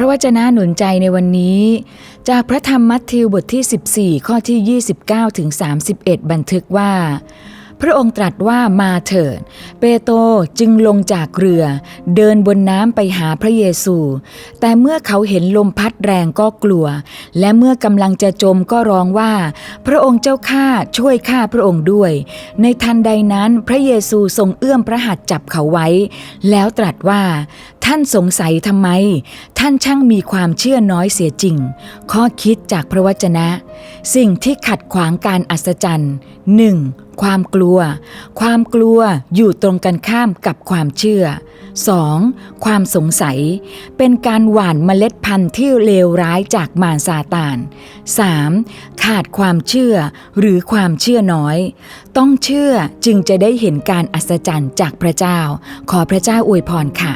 ระวจนะหนุนใจในวันนี้ จากพระธรรมมัทธิวบทที่ 14 ข้อที่ 29ถึง31 บันทึกว่า พระองค์ตรัสว่ามาเถิด เปโตจึงลงจากเรือ เดินบนน้ำไปหาพระเยซู แต่เมื่อเขาเห็นลมพัดแรงก็กลัว และเมื่อกำลังจะจมก็ร้องว่า พระองค์เจ้าข้าช่วยข้าพระองค์ด้วย ในทันใดนั้นพระเยซูทรงเอื้อมพระหัตถ์จับเขาไว้ แล้วตรัสว่าท่านสงสัยทำไม ท่านช่างมีความเชื่อน้อยเสียจริง ข้อคิดจากพระวจนะ สิ่งที่ขัดขวางการอัศจรรย์หนึ่งความกลัว ความกลัวอยู่ตรงกันข้ามกับความเชื่อ 2. ความสงสัย เป็นการหว่านเมล็ดพันธุ์ที่เลวร้ายจากมารซาตาน 3. ขาดความเชื่อหรือความเชื่อน้อย ต้องเชื่อจึงจะได้เห็นการอัศจรรย์จากพระเจ้า ขอพระเจ้าอวยพรค่ะ